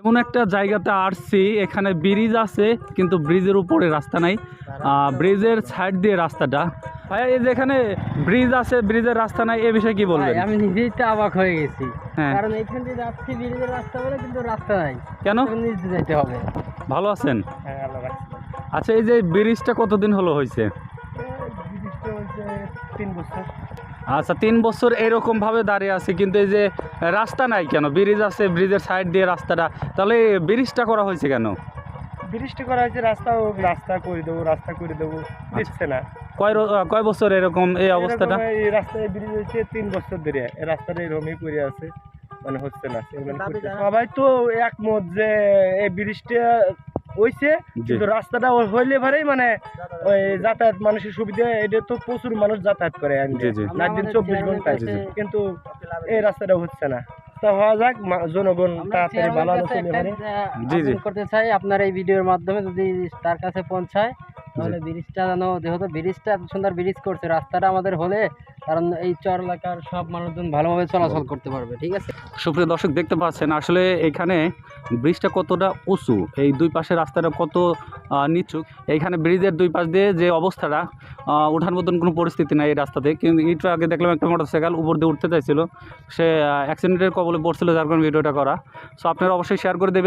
এমন একটা জায়গাতে আসছি এখানে ব্রিজ আছে কিন্তু ব্রিজের উপরে রাস্তা নাই। ব্রিজের সাইড দিয়ে রাস্তাটা। ভাই এই যে এখানে ব্রিজ আছে ব্রিজের রাস্তা নাই এ বিষয়ে কি বলবেন? আমি নিজেই তো অবাক হয়ে গেছি। হ্যাঁ। কারণ এইখান দিয়ে যাচ্ছি ব্রিজের রাস্তা বলে কিন্তু রাস্তা নাই। কেন? দিয়ে যেতে হবে। ভালো আছেন? হ্যাঁ আচ্ছা এই যে ব্রিজটা কতদিন হলো হয়েছে তিন বছর। আচ্ছা তিন বছর এরকম ভাবে দাঁড়িয়ে আছে কিন্তু এই যে রাস্তা নাই কেন? ব্রিজ আছে ব্রিজের সাইড দিয়ে রাস্তাটা। তাহলে ব্রিজটা করা হয়েছে কেন? ব্রিজটা করা হয়েছে রাস্তা রাস্তা করে দেবো রাস্তা করে দেবো। দিচ্ছে না। কয় কয় বছর এরকম এই অবস্থাটা? এই রাস্তায় ব্রিজ হয়েছে তিন বছর ধরে। এই রাস্তাটা এরকমই পড়ে আছে। মানে হচ্ছে না সবাই তো একমত যে এই ব্রিজটা হইছে জি। কিন্তু রাস্তাটা হইলে ভারেই মানে ওই যাতায়াত মানুষের সুবিধা এটা তো প্রচুর মানুষ যাতায়াত করে রাত দিন চব্বিশ ঘন্টায়। জি। কিন্তু এই রাস্তাটা হচ্ছে না। তা হওয়া যাক জনগণ তাড়াতাড়ি ভালো আলোচনা। করতে চাই। আপনার এই ভিডিওর মাধ্যমে যদি তার কাছে পৌঁছায় তাহলে ব্রিজটা যেন যেহেতু ব্রিজটা এত সুন্দর ব্রিজ করছে রাস্তাটা আমাদের হলে কারণ এই চর এলাকার সব মানুষজন ভালোভাবে চলাচল করতে পারবে, ঠিক আছে? সুপ্রিয় দর্শক, দেখতে পাচ্ছেন, আসলে এখানে ব্রিজটা কতটা উঁচু? এই দুই পাশে রাস্তাটা কত নিচু? এইখানে ব্রিজের দুই পাশ দিয়ে যে অবস্থাটা ওঠার মতন কোনো পরিস্থিতি নাই এই রাস্তাতে। কিন্তু একটু আগে দেখলাম একটা মোটরসাইকেল উপর দিয়ে উঠতে চাইছিল। সে অ্যাক্সিডেন্টের কবলে পড়ছিল, যার কারণে ভিডিওটা করা। সো আপনারা অবশ্যই শেয়ার করে দেবেন।